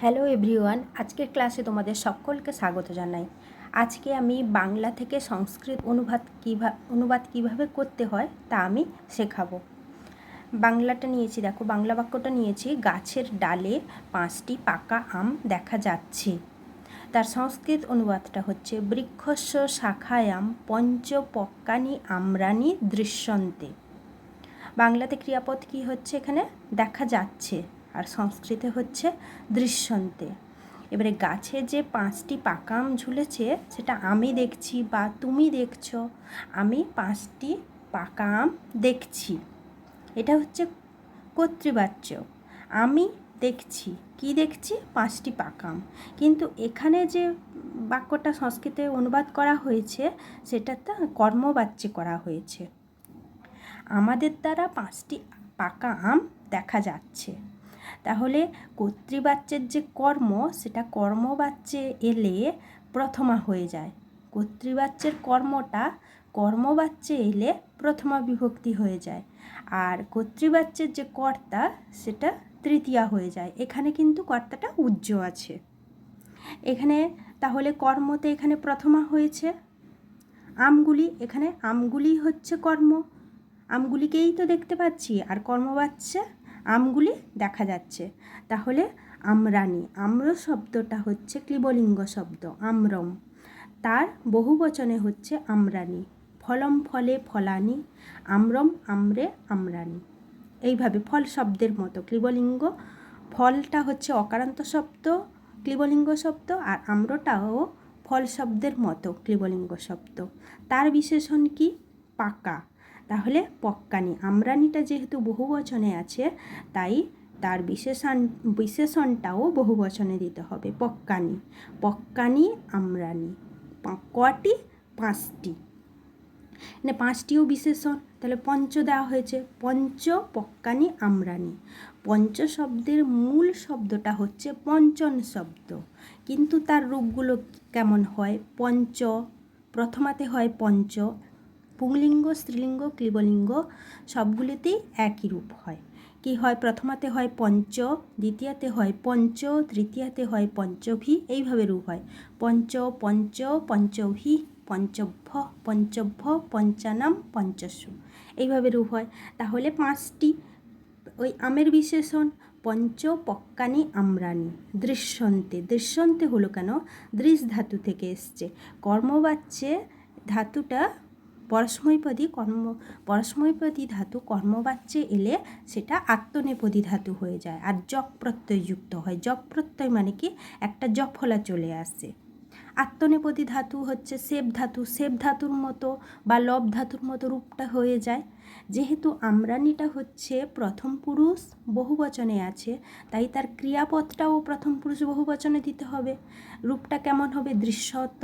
Hello everyone, আজকের ক্লাসে তোমাদের সকলকে স্বাগত জানাই। আজকে আমি বাংলা থেকে সংস্কৃত অনুবাদ কীভাবে অনুবাদ কীভাবে করতে হয় তা আমি শেখাবো। বাংলাটা নিয়েছি, দেখো, বাংলা বাক্যটা নিয়েছি, গাছের ডালে পাঁচটি পাকা আম দেখা যাচ্ছে। তার সংস্কৃত অনুবাদটা হচ্ছে, বৃক্ষস্য শাখায়াম পঞ্চপক্কানি আমরানি দৃশ্যন্তে। বাংলাতে ক্রিয়াপদ কি হচ্ছে এখানে? দেখা যাচ্ছে। আর সংস্কৃতে হচ্ছে দৃশ্যন্তে। এবারে গাছে যে পাঁচটি পাকা আম ঝুলেছে, সেটা আমি দেখছি বা তুমি দেখছ। আমি পাঁচটি পাকা আম দেখছি। এটা হচ্ছে কর্তৃবাচ্য। আমি দেখছি, কি দেখছি? পাঁচটি পাকা আম কিন্তু এখানে যে বাক্যটা সংস্কৃতে অনুবাদ করা হয়েছে সেটা তো কর্মবাচ্যে করা হয়েছে। আমাদের দ্বারা পাঁচটি পাকা আম দেখা যাচ্ছে। তাহলে কর্তৃবাচ্যের যে কর্ম, সেটা কর্মবাচ্যে এলে প্রথমা হয়ে যায়। কর্তৃবাচ্যের কর্মটা কর্মবাচ্যে এলে প্রথমা বিভক্তি হয়ে যায়। আর কর্তৃবাচ্যের যে কর্তা, সেটা তৃতীয়া হয়ে যায়। এখানে কিন্তু কর্তাটা উজ্জ্ব আছে। এখানে তাহলে কর্মতে এখানে প্রথমা হয়েছে। আমগুলি, এখানে আমগুলি হচ্ছে কর্ম। আমগুলিকেই তো দেখতে পাচ্ছি। আর কর্মবাচ্যা আমগুলি দেখা যাচ্ছে। তাহলে আমরানি আম্র শব্দটা হচ্ছে ক্লিবলিঙ্গ শব্দ, আমরম। তার বহু বচনে হচ্ছে আমরানি ফলম ফলে ফলানি আমরম আমরে আমরানি এইভাবে ফল শব্দের মতো ক্লিবলিঙ্গ, ফলটা হচ্ছে অকারান্ত শব্দ, ক্লিবলিঙ্গ শব্দ, আর আম্রটাও ফল শব্দের মতো ক্লিবলিঙ্গ শব্দ। তার বিশেষণ কি? পাকা। তাহলে পক্কানি। আমরানিটা যেহেতু বহু বচনে আছে, তাই তার বিশেষণ বিশেষণটাও বহু বচনে দিতে হবে। পক্কানি। পক্কানি, আমরানি। কটি? পাঁচটি। মানে পাঁচটিও বিশেষণ। তাহলে পঞ্চ দেওয়া হয়েছে। পঞ্চ, পক্কানি, আমরানি। পঞ্চ শব্দের মূল শব্দটা হচ্ছে পঞ্চন শব্দ। কিন্তু তার রূপগুলো কেমন হয়? পঞ্চ। প্রথমাতে হয় পঞ্চ। পুংলিঙ্গ, স্ত্রীলিঙ্গ, ক্লিবলিঙ্গ সবগুলিতেই একই রূপ হয়। কি হয়? প্রথমাতে হয় পঞ্চ, দ্বিতীয়াতে হয় পঞ্চ, তৃতীয়াতে হয় পঞ্চভি, এইভাবে রূপ হয়। পঞ্চ পঞ্চ, পঞ্চভি, পঞ্চভ্য পঞ্চভ্য, পঞ্চানাম পঞ্চস্য এইভাবে রূপ হয়। তাহলে পাঁচটি, ওই আমের বিশেষণ, পঞ্চ, পক্কানি, আমরানি, দৃশ্যন্তে। দৃশ্যন্তে হলো কেন? দৃশ ধাতু থেকে এসছে। কর্মবাচ্যে ধাতুটা পরস্মৈপদী কর্ম পরস্মৈপদী ধাতু কর্মবাচ্যে এলে সেটা আত্মনেপদী ধাতু হয়ে যায় আর জক প্রত্যয় যুক্ত হয়। জক প্রত্যয় মানে কি? একটা জফলা চলে আসে আত্মনেপদী ধাতু হচ্ছে সেব ধাতু। সেব ধাতুর মতো বা লব ধাতুর মতো রূপটা হয়ে যায়। যেহেতু আমরানিটা হচ্ছে প্রথম পুরুষ, বহুবচনে আছে, তাই তার ক্রিয়াপদটাও প্রথম পুরুষ বহুবচনে দিতে হবে। রূপটা কেমন হবে? দৃশ্যত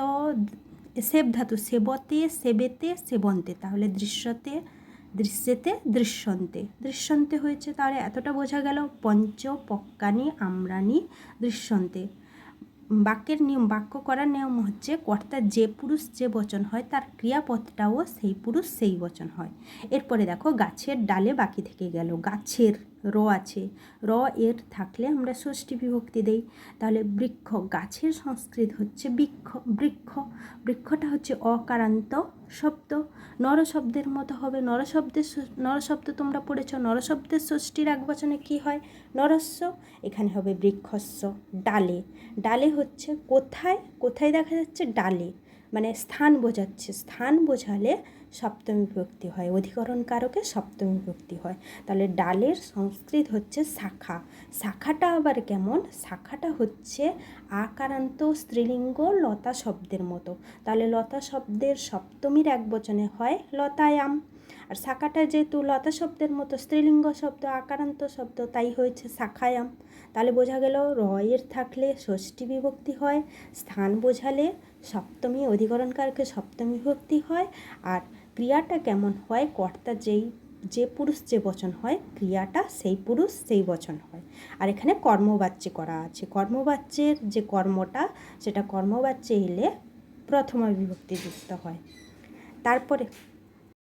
সেব ধাতু সেবতে, সেবেতে, সেবন্তে। তাহলে দৃশ্যতে, দৃশ্যেতে, দৃশ্যন্তে। দৃশ্যন্তে হয়েছে তাহলে এতটা বোঝা গেল। পঞ্চ পক্কানি আমরানি, দৃশ্যন্তে। বাক্যের নিয়ম, বাক্য করার নিয়ম হচ্ছে কর্তার যে পুরুষ যে বচন হয়, তার ক্রিয়াপদটাও সেই পুরুষ সেই বচন হয়। এরপরে দেখো, গাছের ডালে বাকি থেকে গেল। গাছের র আছে। র এর থাকলে আমরা ষষ্ঠী বিভক্তি দেই। তাহলে বৃক্ষ, গাছের সংস্কৃত হচ্ছে বৃক্ষ বৃক্ষ। বৃক্ষটা হচ্ছে অকারান্ত শব্দ। নরশব্দের মতো হবে। নর নরশব্দ নর শব্দ তোমরা পড়েছ। নর শব্দের ষষ্ঠীর এক বচনে কী হয়? নরস্য, এখানে হবে বৃক্ষস্য, ডালে। ডালে হচ্ছে কোথায়? কোথায় দেখা যাচ্ছে? ডালে। মানে স্থান বোঝাচ্ছে। স্থান বোঝালে সপ্তমী বিভক্তি হয়। অধিকরণ কারকে সপ্তমী বিভক্তি হয়। তাহলে ডালের সংস্কৃত হচ্ছে শাখা। শাখাটা আবার কেমন? শাখাটা হচ্ছে আকারান্ত স্ত্রীলিঙ্গ লতা শব্দের মতো। তাহলে লতা শব্দের সপ্তমীর এক বচনে হয় লতায়াম। আর শাখাটা যেহেতু লতা শব্দের মতো, স্ত্রীলিঙ্গ শব্দ, আকারান্ত শব্দ, তাই হয়েছে শাখায়াম। তাহলে বোঝা গেল রয়ের থাকলে ষষ্ঠী বিভক্তি হয়, স্থান বোঝালে সপ্তমী অধিকরণকারকে সপ্তমী বিভক্তি হয়, আর ক্রিয়াটা কেমন হয়? কর্তা যেই, যে পুরুষ যে বচন হয়, ক্রিয়াটা সেই পুরুষ সেই বচন হয়। আর এখানে কর্মবাচ্যে করা আছে। কর্মবাচ্যের যে কর্মটা, সেটা কর্মবাচ্যে এলে প্রথমা বিভক্তিযুক্ত হয়। তারপরে